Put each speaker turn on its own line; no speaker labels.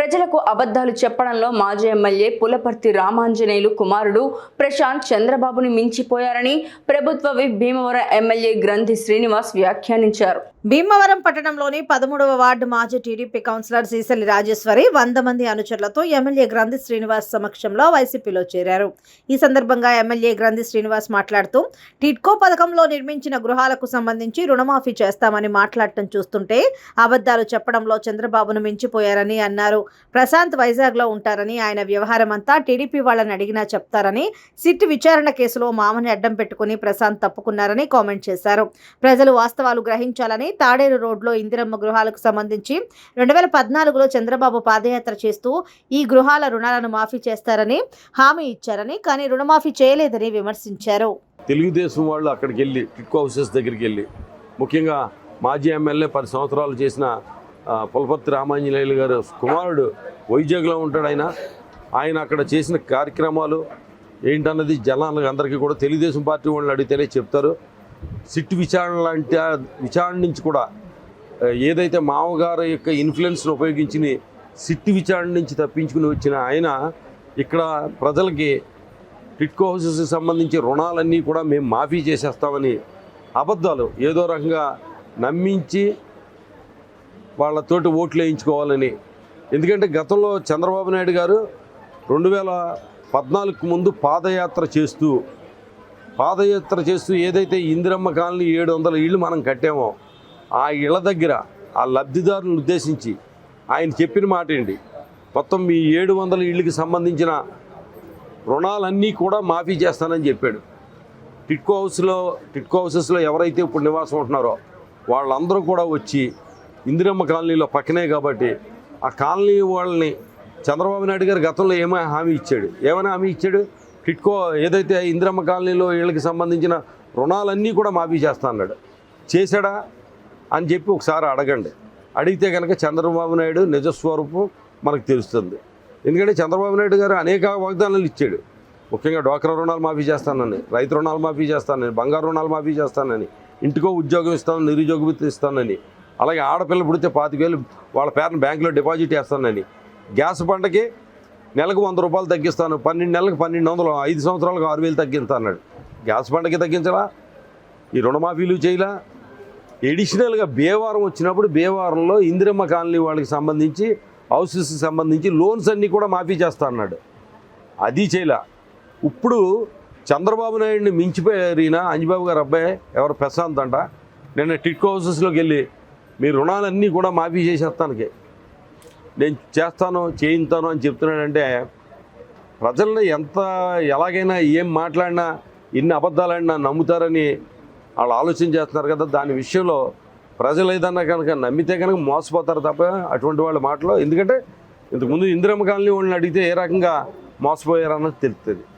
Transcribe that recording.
ప్రజలకు అబద్ధాలు చెప్పడంలో మాజీ ఎమ్మెల్యే పులపర్తి రామాంజనేయులు కుమారుడు ప్రశాంత్ చంద్రబాబుని మించిపోయారని ప్రభుత్వ విప్ భీమవరం ఎమ్మెల్యే గ్రంథి శ్రీనివాస్ వ్యాఖ్యానించారు.
భీమవరం పట్టణంలోని పదమూడవ వార్డు మాజీ టీడీపీ కౌన్సిలర్ సీసలి రాజేశ్వరి వంద మంది అనుచరులతో ఎమ్మెల్యే గ్రంథి శ్రీనివాస్ సమక్షంలో వైసీపీలో చేరారు. ఈ సందర్భంగా ఎమ్మెల్యే గ్రంథి శ్రీనివాస్ మాట్లాడుతూ టిట్కో పథకంలో నిర్మించిన గృహాలకు సంబంధించి రుణమాఫీ చేస్తామని మాట్లాడటం చూస్తుంటే అబద్ధాలు చెప్పడంలో చంద్రబాబును మించిపోయారని అన్నారు. ప్రశాంత్ వైజాగ్లో ఉంటారని ఆయన వ్యవహారం అంతా టీడీపీ వాళ్ళని అడిగినా చెప్తారని సిట్ విచారణ కేసులో మామని అడ్డం పెట్టుకుని ప్రశాంత్ తప్పుకున్నారని కామెంట్ చేశారు. ప్రజలు వాస్తవాలు గ్రహించాలని తాడేరు రోడ్లో ఇందిరమ్మ గృహాలకు సంబంధించి రెండు వేల పద్నాలుగులో చంద్రబాబు పాదయాత్ర చేస్తూ ఈ గృహాల రుణాలను మాఫీ చేస్తారని హామీ ఇచ్చారని కానీ రుణమాఫీ చేయలేదని విమర్శించారు.
తెలుగుదేశం వాళ్ళు అక్కడికి వెళ్ళి టిక్ హౌసెస్ దగ్గరికి వెళ్ళి ముఖ్యంగా మాజీ ఎమ్మెల్యే పది సంవత్సరాలు చేసిన ఆ, పులపర్తి రామాంజనేయులు గారు కుమారుడు వైజాగ్లో ఉంటాడు ఆయన. ఆయన అక్కడ చేసిన కార్యక్రమాలు ఏంటన్నది జనాలకు అందరికీ కూడా తెలుగుదేశం పార్టీ వాళ్ళని అడిగితేనే చెప్తారు. సిట్ విచారణ లాంటి విచారణ నుంచి కూడా ఏదైతే మామగారు యొక్క ఇన్ఫ్లుయెన్స్ను ఉపయోగించి సిట్ విచారణ నుంచి తప్పించుకుని వచ్చిన ఆయన ఇక్కడ ప్రజలకి టిట్కో హౌసెస్కి సంబంధించి రుణాలన్నీ కూడా మేము మాఫీ చేసేస్తామని అబద్ధాలు ఏదో రకంగా నమ్మించి వాళ్ళతోటి ఓట్లు వేయించుకోవాలని. ఎందుకంటే గతంలో చంద్రబాబు నాయుడు గారు రెండు వేల పద్నాలుగు ముందు పాదయాత్ర చేస్తూ పాదయాత్ర చేస్తూ ఏదైతే ఇందిరమ్మ కాలనీ ఏడు వందల ఇళ్ళు మనం కట్టామో ఆ ఇళ్ళ దగ్గర ఆ లబ్ధిదారులను ఉద్దేశించి ఆయన చెప్పిన మాట ఏంటి? మొత్తం మీ ఏడు వందల ఇళ్ళకి సంబంధించిన రుణాలన్నీ కూడా మాఫీ చేస్తానని చెప్పాడు. టిట్కో హౌస్లో టిట్కో హౌసెస్లో ఎవరైతే ఇప్పుడు నివాసం ఉంటున్నారో వాళ్ళందరూ కూడా వచ్చి ఇందిరమ్మ కాలనీలో పక్కనే కాబట్టి ఆ కాలనీ వాళ్ళని చంద్రబాబు నాయుడు గారు గతంలో ఏమో హామీ ఇచ్చాడు? ఏమైనా హామీ ఇచ్చాడు? టిట్కో ఏదైతే ఇందిరమ్మ కాలనీలో వీళ్ళకి సంబంధించిన రుణాలన్నీ కూడా మాఫీ చేస్తా అన్నాడు. చేశాడా? అని చెప్పి ఒకసారి అడగండి. అడిగితే కనుక చంద్రబాబు నాయుడు నిజస్వరూపం మనకు తెలుస్తుంది. ఎందుకంటే చంద్రబాబు నాయుడు గారు అనేక వాగ్దానాలు ఇచ్చాడు. ముఖ్యంగా డ్వాక్రా రుణాలు మాఫీ చేస్తానని రైతు రుణాలు మాఫీ చేస్తానని బంగారు రుణాలు మాఫీ చేస్తానని ఇంటికో ఉద్యోగం ఇస్తాను నిరుద్యోగ ఇస్తానని అలాగే ఆడపిల్ల పుడితే పాతికేళ్ళు వాళ్ళ పేరుని బ్యాంకులో డిపాజిట్ చేస్తానని గ్యాస్ పంటకి నెలకు వంద రూపాయలు తగ్గిస్తాను. పన్నెండు నెలలకు పన్నెండు వందలు ఐదు సంవత్సరాలకు ఆరు వేలు తగ్గిస్తా అన్నాడు. గ్యాస్ బండకి తగ్గించలా? ఈ రుణమాఫీలు చేయలా? ఎడిషనల్గా బేవారం వచ్చినప్పుడు బేవారంలో ఇందిరమ్మ కాలనీ వాళ్ళకి సంబంధించి హౌసెస్కి సంబంధించి లోన్స్ అన్నీ కూడా మాఫీ చేస్తా అన్నాడు. అది చేయలా. ఇప్పుడు చంద్రబాబు నాయుడిని మించిపోయారు అంజబాబు గారు అబ్బాయి ఎవరు? ప్రశాంత్ అంట. నిన్న టిట్కో హౌసెస్లోకి వెళ్ళి మీ రుణాలన్నీ కూడా మాఫీ చేసేస్తానికి. నేను చేస్తాను చేయిస్తాను అని చెప్తున్నాడంటే ప్రజల్ని ఎంత ఎలాగైనా ఏం మాట్లాడినా ఎన్ని అబద్ధాలైనా నమ్ముతారని వాళ్ళు ఆలోచన చేస్తున్నారు కదా దాని విషయంలో ప్రజలు ఏదన్నా కనుక నమ్మితే కనుక మోసపోతారు తప్ప అటువంటి వాళ్ళ మాటలో. ఎందుకంటే ఇంతకుముందు ఇందిరమ్మ కాలనీ వాళ్ళని అడిగితే ఏ రకంగా మోసపోయారన్నది తెలుస్తుంది